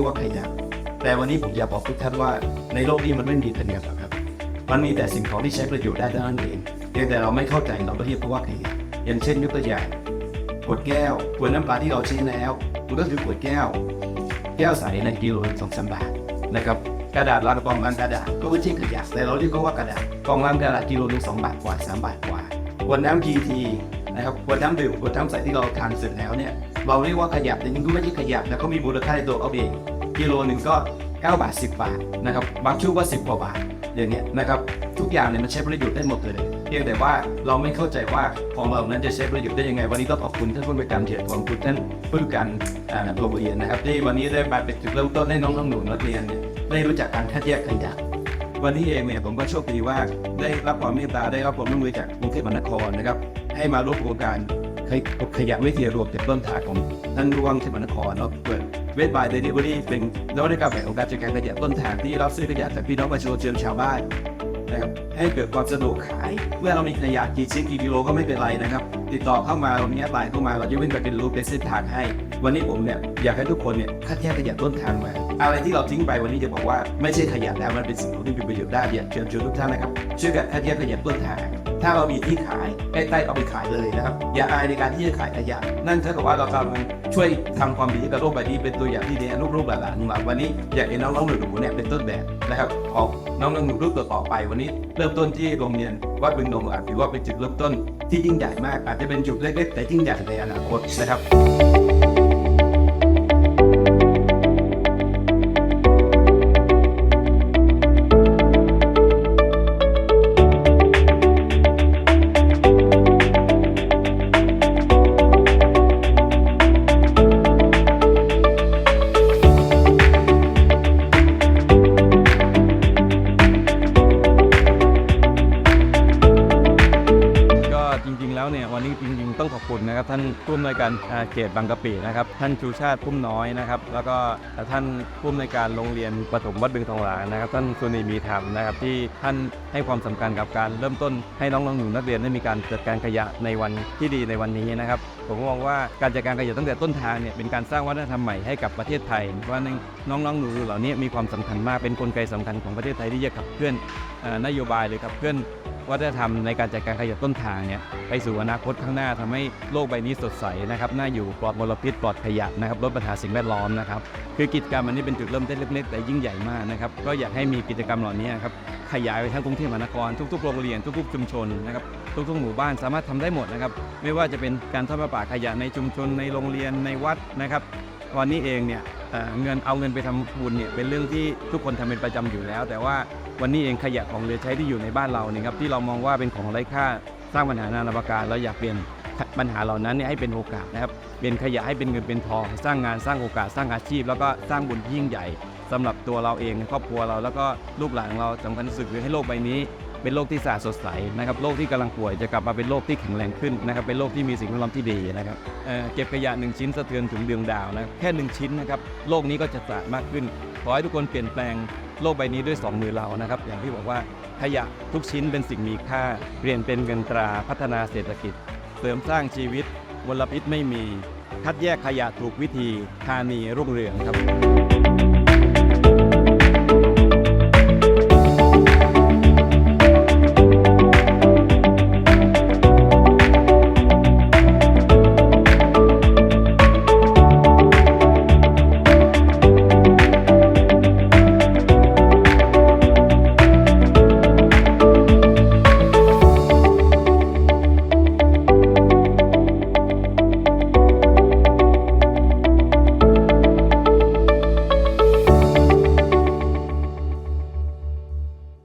ยกว่าขยะ แต่วันนี้ผมอยากบอกทุกท่านว่าในโลกนี้มันไม่มีขยะหรอกครับ มันมีแต่สิ่งของที่ใช้ประโยชน์ได้เท่านั้นเองเพียงแต่เราไม่เข้าใจเราก็เรียกว่าขยะอย่างเช่นยกตัวอย่างขวดแก้วขวดน้ำปลาที่เราใช้แล้วมันก็คือขวดแก้ว แก้วใสในกิโลละสองสามบาทนะครับกระดาษลังกล่องลังกระดาษก็ไม่ใช่ขยะแต่เราเรียกว่ากระดาษกล่องลังกระดาษกิโลหนึงสองบาทกว่าสามบาทกว่าขวดน้ำกีทีนะครับขวดน้ำดื่มขวดน้ำใสที่เราทานเสร็จแล้วเนี่ยเราเรียกว่าขยะแต่จริงๆก็ไม่ใช่ขยะแล้วก็มีมูลค่าในตัวเขาเอง กิโลหนึ่งก็ 9 บาท 10 บาทนะครับบางช่วงก็ 10 กว่าบาทอย่างเงี้ยนะครับทุกอย่างเนี่ยมันใช้ประโยชน์ได้หมดเลย เพียงแต่ว่าเราไม่เข้าใจว่าของเรานั้นจะใช้ประโยชน์ได้ยังไง วันนี้ต้องขอบคุณท่านผู้บริการเฉียดของคุณท่านผู้บริการอ่าโรงเรียนนะครับที่วันนี้ได้มาเป็นจุดเริ่มต้นให้น้องๆหนูนักเรียนเนี่ยได้รู้จักการคัดแยกขยะวันนี้เองเนี่ยผมก็โชคดีว่าได้รับความเมตตาได้รับความร่วมมือจากกรุงเทพมหานครนะครับให้มาร่วมโครงการขยขยะวิทยารวมจากต้นทางของท่านร่วงเทพมหานครเนาะเปิด เวทบายเดลิเวอรี่เป็นนวัตกรรมแห่งของการจัดการขยะต้นทางที่รับซื้อขยะจากพี่น้องประชาชนชาวบ้านนะครับให้เกิดความสะดวกขาย เมื่อเรามีขยะกี่ชิ้นกี่กิโลก็ไม่เป็นไรนะครับ ติดต่อเข้ามาตรงนี้ไลน์เข้ามาเราจะวิ่งไปเป็นรูปเป็นเส้นทางให้ วันนี้ผมเนี่ยอยากให้ทุกคนเนี่ยคัดแยกขยะต้นทางมาอะไรที่เราทิ้งไปวันนี้จะบอกว่าไม่ใช่ขยะแล้วมันเป็นสิ่งที่เป็นประโยชน์ได้อยากเชิญชวนทุกท่านนะครับช่วยกันคัดแยกขยะต้นทาง ถ้าเรามีที่ขายใกล้ๆเอาไปขายเลยนะครับอย่าอายในการที่จะขายขยะนั่นเท่ากับว่าเรากำลังช่วยทำความดีกับโลกใบนี้เป็นตัวอย่างที่ดีให้ลูกๆหลานๆของเราวันนี้อยากเห็นน้องๆหนูๆเนี่ยเป็นต้นแบบนะครับของน้องๆหนูๆรุ่นต่อไปวันนี้ เริ่มต้นที่โรงเรียนวัดบึงดงหลางถือว่าเป็นจุดเริ่มต้น ที่ยิ่งใหญ่มาก อาจจะเป็นจุดเล็กๆ แต่ยิ่งใหญ่ในอนาคตนะครับ คุณนะครับท่านผู้อำนวยการเขตบางกะปินะครับท่านชูชาติพุ่มน้อยนะครับแล้วก็ท่านผู้อำนวยการโรงเรียนประถมวัดบึงทองหลางนะครับ ท่านสุนีมีธรรมนะครับที่ท่านให้ความสำคัญกับการเริ่มต้นให้น้องๆหนูนักเรียนได้มีการจัดการขยะในวันที่ดีในวันนี้นะครับผมมองว่าการจัดการขยะตั้งแต่ต้นทางเนี่ยเป็นการสร้างวัฒนธรรมใหม่ให้กับประเทศไทยเพราะว่าน้องๆหนูเหล่านี้มีความสำคัญมากเป็นกลไกสำคัญของประเทศไทยที่จะขับเคลื่อนนโยบายหรือขับเคลื่อน วัฒนธรรมในการจัดการขยะต้นทางเนี่ยไปสู่อนาคตข้างหน้าทำให้โลกใบนี้สดใสนะครับน่าอยู่ปลอดมลพิษปลอดขยะนะครับลดปัญหาสิ่งแวดล้อมนะครับคือกิจกรรมอันนี้เป็นจุดเริ่มต้นเล็กๆแต่ยิ่งใหญ่มากนะครับก็อยากให้มีกิจกรรมเหล่านี้ครับขยายไปทั้งกรุงเทพมหานครทุกๆโรงเรียนทุกๆชุมชนนะครับทุกๆหมู่บ้านสามารถทำได้หมดนะครับไม่ว่าจะเป็นการทอดประปาขยะในชุมชนในโรงเรียนในวัดนะครับวันนี้เองเนี่ย เงินเอาเงินไปทำบุญเนี่ยเป็นเรื่องที่ทุกคนทำเป็นประจำอยู่แล้ว แต่ว่าวันนี้เองขยะของเหลือใช้ที่อยู่ในบ้านเราเนี่ยครับที่เรามองว่าเป็นของไร้ค่าสร้างปัญหานานาประการเราอยากเปลี่ยนปัญหาเหล่านั้นเนี่ยให้เป็นโอกาสนะครับเปลี่ยนขยะให้เป็นเงินเป็นทอง สร้างงานสร้างโอกาสสร้างอาชีพ แล้วก็สร้างบุญที่ยิ่งใหญ่สำหรับตัวเราเองครอบครัวเราแล้วก็ลูกหลานเราสำคัญที่สุดคือให้โลกใบนี้ เป็นโลกที่สะอาดสดใสนะครับโลกที่กำลังป่วยจะกลับมาเป็นโลกที่แข็งแรงขึ้นนะครับเป็นโลกที่มีสิ่งแวดล้อมที่ดีนะครับเเก็บขยะหนึ่งชิ้นสะเทือนถึงดวงดาวนะแค่หนึ่งชิ้นนะครับโลกนี้ก็จะสะอาดมากขึ้นขอให้ทุกคนเปลี่ยนแปลงโลกใบนี้ด้วย 2 มือเรานะครับ อย่างที่บอกว่าขยะทุกชิ้นเป็นสิ่งมีค่าเปลี่ยนเป็นเงินตราพัฒนาเศรษฐกิจ เสริมสร้างชีวิตมลพิษไม่มี คัดแยกขยะถูกวิธีธานีรุ่งเรืองครับ